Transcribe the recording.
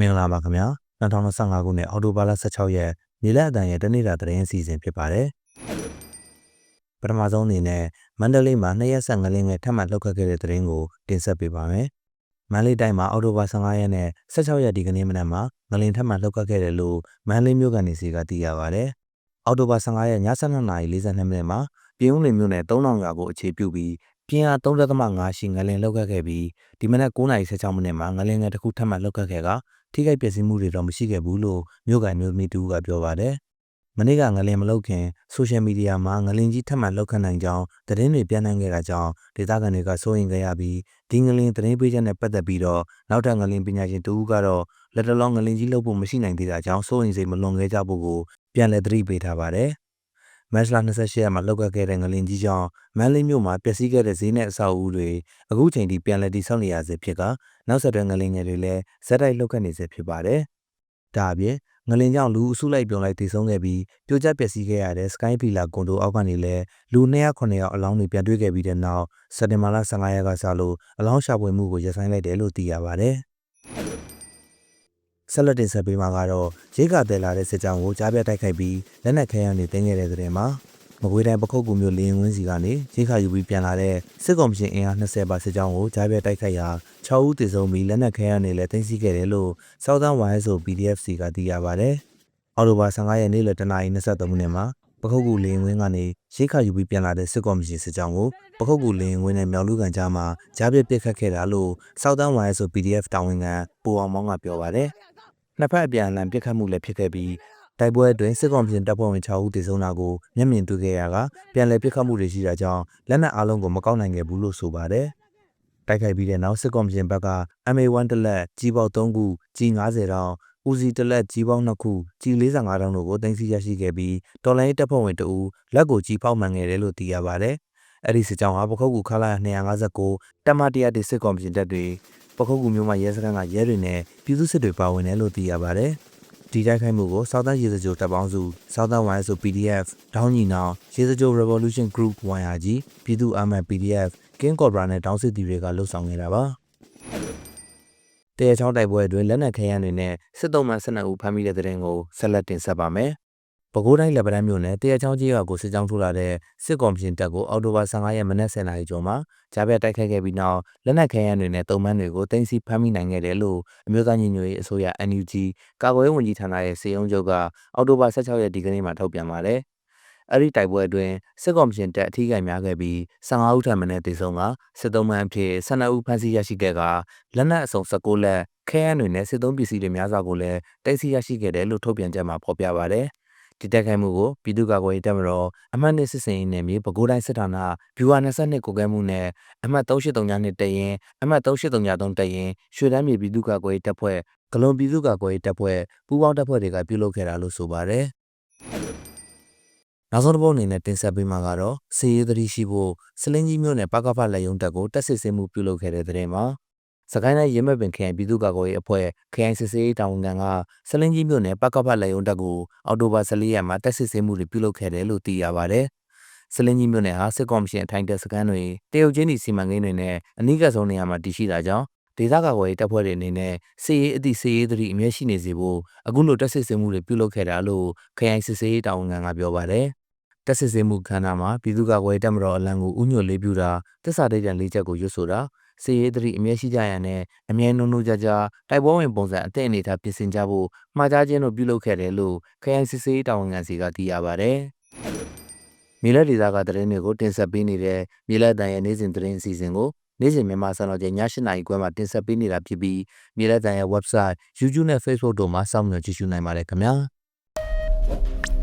မင်္ဂလာပါခင်ဗျာ2025ခုနှစ်အောက်တိုဘာလ16ရက်နေ့လယ်အတန်ရဲ့တနေ့တာသတင်းအစီအစဉ်ဖြစ်ပါတယ်ပထမဆုံးအနေနဲ့မန္တလေးမှာနှစ်ရက်ဆက်ငလင်းငယ်ထပ်မံလှုပ်ခတ်ခဲ့တဲ့သတင်းကိုတင်ဆက်ပေးပါမယ်မန္တလေးတိုင်းမှာအောက်တိုဘာ15ရက်နဲ့16ရက်ဒီကနေ့မနက်မှာငလင်းထပ်မံလှုပ်ခတ်ခဲ့တယ်လို့မန္တလေးမြို့ကနေစီကသိရပါတယ်အောက်တိုဘာ15ရက်ည7:42မိနစ်မှာပြည်ဦးလွင်မြို့နယ်3000ရွာကိုအခြေပြုပြီးပြင်းအား3.5ရှိငလင်လှုပ်ခတ်ခဲ့ပြီးဒီမနက်9:16မိနစ်မှာငလင်ငယ်တစ်ခုထပ်မံလှုပ်ခတ်ခဲ့က ထိခိုက်ပျက်စီးမှုတွေတော့မရှိခဲ့ဘူးလို့မြို့ကန်မျိုးသမီးတူကပြောပါတယ်။မနေ့ကငလင်မလှုပ်ခင်ဆိုရှယ်မီဒီယာမှာငလင်ကြီးထပ်မံလှုပ်ခတ်နိုင်ကြောင်းသတင်းတွေပြန့်နှံ့ခဲ့တာကြောင့်ဒေသခံတွေကစိုးရိမ်ခဲ့ရပြီးဒီငလင်သတင်းပေးချက်နဲ့ပတ်သက်ပြီးတော့နောက်ထပ်ငလင်ပညာရှင်တူကတော့လက်တလောငလင်ကြီးလှုပ်ဖို့မရှိနိုင်သေးတာကြောင့်စိုးရိမ်စိတ်မလွန်ခဲ့ကြဖို့ကိုပြန်လည်သတိပေးထားပါတယ်။မတ်လ28ရက်မှာလှုပ်ခတ်ခဲ့တဲ့ငလင်ကြီးကြောင့်မန္တလေးမြို့မှာပျက်စီးခဲ့တဲ့ဈေးနဲ့အဆောက်အဦတွေအခုချိန်ထိပြန်လည်တည်ဆောက်နေရဆဲဖြစ်က နောက်ဆက်တွဲငလင်ငယ်တွေလည်းဇက်တိုက်လှုပ်ခတ်နေဆဲဖြစ်ပါတယ်။ဒါအပြင်ငလင်ကြောင့်လူအစုလိုက်ပြုံလိုက်တည်ဆုံခဲ့ပြီးပြိုကျပျက်စီးခဲ့ရတဲ့ Sky Villa ကွန်ဒိုအောက်ကနေလည်းလူ209ယောက်အလောင်းတွေပြန်တွေ့ခဲ့ပြီးတဲ့နောက်စက်တင်ဘာလ15ရက်ကစလို့အလောင်းရှာဖွေမှုကိုရပ်ဆိုင်းလိုက်တယ်လို့သိရပါတယ်။ဆက်လက်တင်ဆက်ပေးမှာကတော့ရိတ်ကတဲလာတဲ့စစ်ကြောင်းကိုကြားပြတ်တိုက်ခိုက်ပြီးလက်နက်ခဲယမ်းတွေတင်ခဲ့တဲ့တဲ့မှာ မကွေးတိုင်းပခုတ်ကူမြို့လင်းဝင်းစီကနေရိတ်ခါယူပြီးပြန်လာတဲ့စစ်ကောင်ရှင်အင်အား20ပါစစ်ကြောင်းကိုကြားပြတ်တိုက်ခိုက်ရာ6ဦးသေဆုံးပြီးလက်နက်ခဲယမ်းတွေလည်းတင်စီခဲ့တယ်လို့ Southern YSO PDF စီကသိရပါဗျ။အော်တိုဘာ15ရက်နေ့လယ်တနာရီ23မိနစ်မှာပခုတ်ကူလင်းဝင်းကနေရိတ်ခါယူပြီးပြန်လာတဲ့စစ်ကောင်ရှင်စစ်ကြောင်းကိုပခုတ်ကူလင်းဝင်းနဲ့မြောက်လူကန်ကြားမှာကြားပြတ်ပစ်ခတ်ခဲ့တာလို့ Southern YSO PDF တာဝန်ခံပူအောင်မောင်းကပြောပါတယ်။နှစ်ဖက်အပြန်အလှန်ပစ်ခတ်မှုလည်းဖြစ်ခဲ့ပြီး တိုက်ပွဲအတွင်းစစ်ကောင်ပြင်တပ်ဖွဲ့ဝင်6ဦးသေဆုံးတာကိုမျက်မြင်တွေ့ခဲ့ရကပြန်လည်ပစ်ခတ်မှုတွေရှိတာကြောင့်လက်နက်အလုံးကိုမကောက်နိုင်ခဲ့ဘူးလို့ဆိုပါတယ်။တိုက်ခိုက်ပြီးတဲ့နောက်စစ်ကောင်ပြင်ဘက်က MA1 တလက်ကြီးပေါက်3ခုကြီး90တောင်ဦးစီတလက်ကြီးပေါင်း2ခုကြီး45တောင်တို့ကိုတင်စီရရှိခဲ့ပြီးတော်လိုင်းတပ်ဖွဲ့ဝင်တအူလက်ကိုကြီးပေါက်မှန်ခဲ့တယ်လို့သိရပါတယ်။အဲ့ဒီစစ်ကြောင်းဟာပခုတ်ကူခလာ259တပ်မ100တိစစ်ကောင်ပြင်တပ်တွေပခုတ်ကူမျိုးမှာရဲစခန်းကရဲတွေနဲ့ပြည်သူစစ်တွေပါဝင်တယ်လို့သိရပါတယ်။ ဒီတိုက်ခိုက်မှုကို Southern ရေစကြိုတပ်ပေါင်းစု Southern YSO PDF ဒေါင်းညီနောင်ရေစကြို Revolution Group YRG ပြည်သူ့အာမန် PDF King Cobra နဲ့တောင်းစစ်တီတွေကလှုပ်ဆောင်နေတာပါ။တရချောင်းတိုက်ပွဲအတွင်းလက်နက်ခဲယမ်းတွေနဲ့စစ်တုံးမှ12ဦးဖမ်းမိတဲ့တဲ့ရင်ကိုဆက်လက်တင်ဆက်ပါမယ်။ ပဲခူးတိုင်းလက်ပံမြို့နယ်တရချောင်းကြီးရွာကိုစစ်ကြောင်းထိုးလာတဲ့စစ်ကောင်ရှင်တပ်ကိုအော်တိုဘာ15ရက်မနက်10:00နာရီကျော်မှာကြားပြတ်တိုက်ခိုက်ခဲ့ပြီးနောက်လက်နက်ခဲယမ်းတွေနဲ့တုံမန်းတွေကိုတင်စီဖမ်းမိနိုင်ခဲ့တယ်လို့အမျိုးသားညီညွတ်ရေးအစိုးရ NUG ကာကွယ်ရေးဝန်ကြီးဌာနရဲ့စေယုံချုပ်ကအော်တိုဘာ16ရက်ဒီကနေ့မှာထုတ်ပြန်ပါတယ်။အဲ့ဒီတိုက်ပွဲအတွင်းစစ်ကောင်ရှင်တပ်အထီးကိုင်များခဲ့ပြီး15ဦးထပ်မံတေဆုံးကစစ်သုံးမှန်အဖြစ်12ဦးဖမ်းဆီးရရှိခဲ့ကလက်နက်အစုံ16လက်ခဲယမ်းတွေနဲ့စစ်သုံးပစ္စည်းတွေများစွာကိုလည်းတိုက်စီရရှိခဲ့တယ်လို့ထုတ်ပြန်ချက်မှာဖော်ပြပါတယ်။ ဒီတက်ခိုင်မှုကိုပြည်သူ့ကာကွယ်ရေးတပ်မတော်အမှတ်နှစ်စစ်စင်ရေးနယ်မြေပဲခူးတိုင်းစစ်ဌာနဗျူဟာ22ကိုကဲမှုနဲ့အမှတ်3839နှစ်တရင်အမှတ်3833တရင်ရွှေတန်းမြေပြည်သူ့ကာကွယ်ရေးတပ်ဖွဲ့ဂလွန်ပြည်သူ့ကာကွယ်ရေးတပ်ဖွဲ့ပူးပေါင်းတပ်ဖွဲ့တွေကပြုလုပ်ခဲ့တာလို့ဆိုပါတယ်နောက်ဆုံးတစ်ပုတ်အနေနဲ့တင်ဆက်ပေးမှာကတော့စီရေးသတိရှိဖို့စလင်းကြီးမြို့နယ်ပကဖလက်ယုံတက်ကိုတက်စစ်စင်မှုပြုလုပ်ခဲ့တဲ့တဲ့တင်မှာ စကိုင်းတိုင်းရင်းမဲ့ပင်ခရိုင်ပြည်သူ့ကာကွယ်ရေးအဖွဲ့ခရိုင်စစ်စေးတာဝန်ခံကစလင်းကြီးမြို့နယ်ပကဖတ်လေယုံတက်ကိုအော်တိုဘာ14ရက်မှာတက်စစ်ဆေးမှုတွေပြုလုပ်ခဲ့တယ်လို့သိရပါဗျ။စလင်းကြီးမြို့နယ်ဟာစစ်ကော်မရှင်အထိုင်တက်စခန်းတွေတရုတ်ချင်းဒီစီမံကိန်းတွေနဲ့အနီးကပ်ဆုံးနေရာမှာတည်ရှိတာကြောင့်ဒေသကာကွယ်ရေးတပ်ဖွဲ့တွေအနေနဲ့စီရေးအသည့်စီရေးသတိအမြဲရှိနေစေဖို့အခုလိုတက်စစ်ဆေးမှုတွေပြုလုပ်ခဲ့တာလို့ခရိုင်စစ်စေးတာဝန်ခံကပြောပါတယ်။တက်စစ်ဆေးမှုခန္ဓာမှာပြည်သူ့ကာကွယ်ရေးတပ်မတော်အလံကိုဥညွှတ်လေးပြတာတစ္ဆာဒိတ်တန်လေးချက်ကိုရွတ်ဆိုတာ စီရေးသတိအမြဲရှိကြရန်နဲ့အမြဲနှုံနှုံကြကြတိုက်ပွဲဝင်ပုံစံအသင့်အနေထားပြင်ဆင်ကြဖို့မှာကြားခြင်းတို့ပြုလုပ်ခဲ့တယ်လို့ခရိုင်စစ်စေးတာဝန်ခံစီကသိရပါဗျ။မြေလက်ဒေသကသတင်းတွေကိုတင်ဆက်ပေးနေတဲ့မြေလက်တန်ရဲ့နေ့စဉ်သတင်းအစီအစဉ်ကိုနေ့စဉ်မြန်မာစံတော်ချိန်ည7:00နာရီခွဲမှာတင်ဆက်ပေးနေတာဖြစ်ပြီးမြေလက်တန်ရဲ့ website YouTube နဲ့ Facebook တို့မှာစောင့်မျှော်ကြည့်ရှုနိုင်ပါတယ်ခင်ဗျာ။